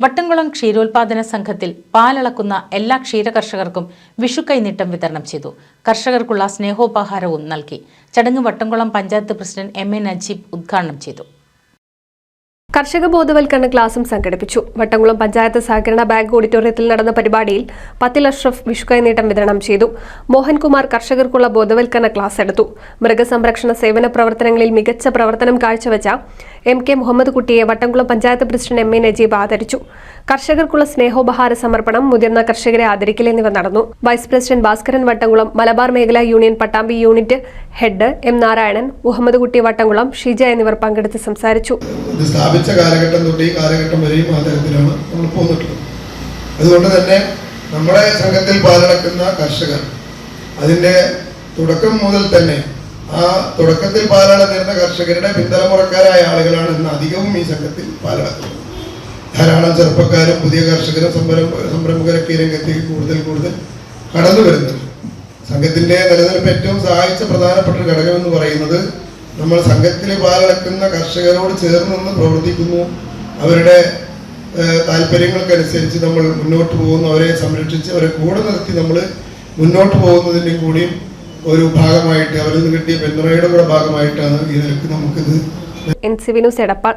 വട്ടംകുളം ക്ഷീരോത്പാദന സംഘത്തിൽ പാലളക്കുന്ന എല്ലാ ക്ഷീരകർഷകർക്കും വിഷു കൈനീട്ടം വിതരണം ചെയ്തു. കർഷകർക്കുള്ള സ്നേഹോപഹാരവും നൽകി. ചടങ്ങ് Vattamkulam panchayat president M A Najeeb ഉദ്ഘാടനം ചെയ്തു. കർഷക ബോധവൽക്കരണ ക്ലാസും സംഘടിപ്പിച്ചു. വട്ടംകുളം പഞ്ചായത്ത് സഹകരണ ബാങ്ക് ഓഡിറ്റോറിയത്തിൽ നടന്ന പരിപാടിയിൽ പത്തിൽ അഷ്റഫ് വിഷുക്കൈനീട്ടം വിതരണം ചെയ്തു. മോഹൻകുമാർ കർഷകർക്കുള്ള ബോധവൽക്കരണ ക്ലാസ് എടുത്തു. മൃഗസംരക്ഷണ സേവന പ്രവർത്തനങ്ങളിൽ മികച്ച പ്രവർത്തനം കാഴ്ചവെച്ച എം കെ മുഹമ്മദ് കുട്ടിയെ Vattamkulam panchayat president M A Najeeb ആദരിച്ചു. കർഷകർക്കുള്ള സ്നേഹോപഹാര സമർപ്പണം മുതിർന്ന കർഷകരെ ആദരിക്കൽ എന്നിവ നടന്നു. വൈസ് പ്രസിഡന്റ് ഭാസ്കരൻ വട്ടംകുളം മലബാർ മേഖലാ union Pattambi unit head M Narayanan Muhammad Kutty Vattamkulam Shija എന്നിവർ പങ്കെടുത്ത് സംസാരിച്ചു. സ്ഥാപിച്ച കാലഘട്ടം തൊട്ട് കാലഘട്ടം വരെയും നമ്മൾ പോന്നിട്ടുള്ളത്. അതുകൊണ്ട് തന്നെ നമ്മുടെ സംഘത്തിൽ പാലടക്കുന്ന കർഷകർ അതിന്റെ തുടക്കം മുതൽ തന്നെ ആ തുടക്കത്തിൽ പാലടന്നിരുന്ന കർഷകരുടെ പിന്തലമുറക്കാരായ ആളുകളാണ് ഇന്ന് അധികവും ഈ സംഘത്തിൽ പാലടക്കുന്നത് ധാരാളം ചെറുപ്പക്കാരും പുതിയ കർഷകരും സംരംഭ സംരംഭകരൊക്കെ രംഗത്തേക്ക് കൂടുതൽ കൂടുതൽ കടന്നു വരുന്നുണ്ട്. സംഘത്തിന്റെ നിലനിൽപ്പ് ഏറ്റവും സഹായിച്ച പ്രധാനപ്പെട്ട ഘടകം എന്ന് പറയുന്നത് നമ്മൾ സംഘത്തിൽ പാലടക്കുന്ന കർഷകരോട് ചേർന്ന് നിന്ന് പ്രവർത്തിക്കുന്നു. അവരുടെ താല്പര്യങ്ങൾക്കനുസരിച്ച് നമ്മൾ മുന്നോട്ട് പോകുന്നു. അവരെ സംരക്ഷിച്ച് അവരെ കൂടെ നിർത്തി നമ്മൾ മുന്നോട്ട് പോകുന്നതിന്റെയും കൂടിയും ഒരു ഭാഗമായിട്ട് അവരിൽ നിന്ന് കിട്ടിയ പിന്തുണയുടെ കൂടെ ഭാഗമായിട്ടാണ് ഈ നിലയ്ക്ക് നമുക്കിത് എൻ സി വിനു എടപ്പാൾ